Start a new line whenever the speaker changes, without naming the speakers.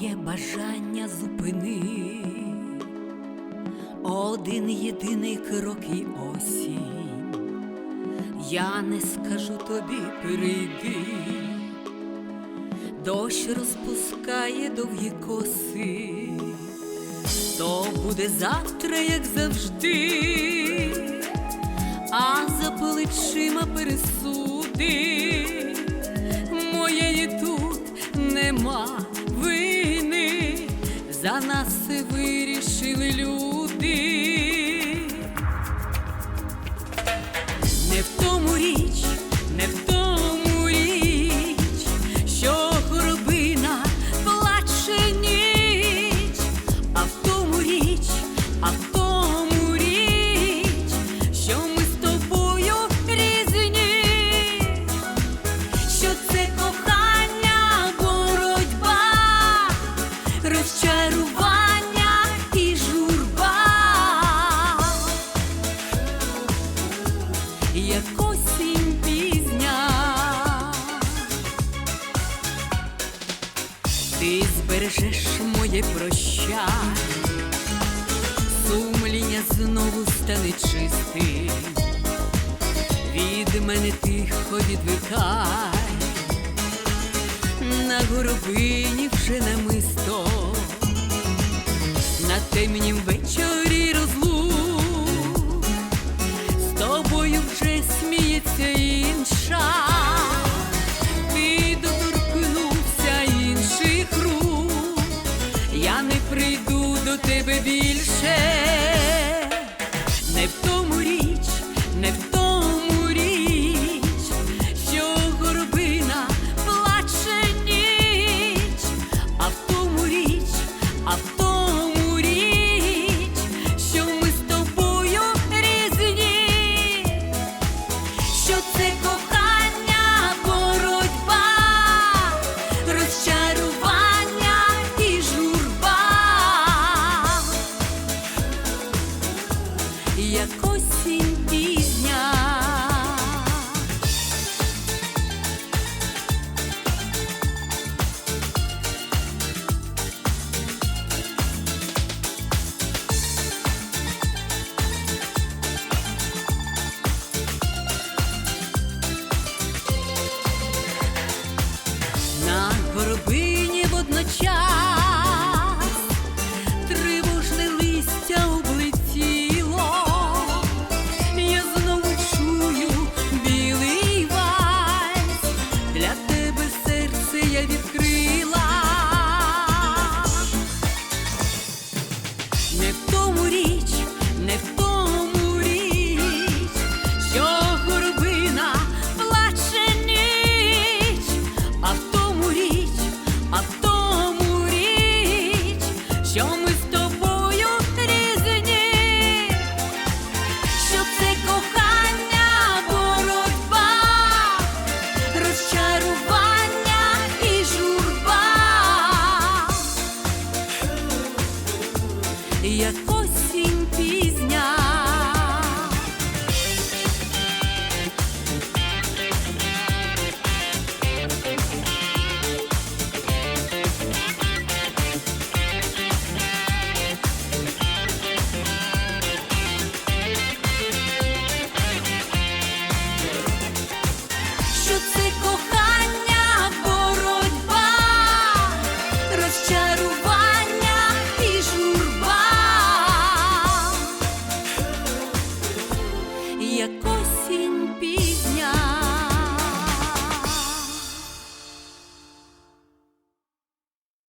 моє бажання зупини. Один єдиний крок і осінь. Я не скажу тобі прийди. Дощ розпускає довгі коси, то буде завтра, як завжди, а за плечима пересуди за нас як пізня. Ти збережеш моє прощай, сумління знову стане чистим, від мене тихо відвикай, на горобині вже намисто, на темнім вечорі Буду тебе більше. як осінь. Mia così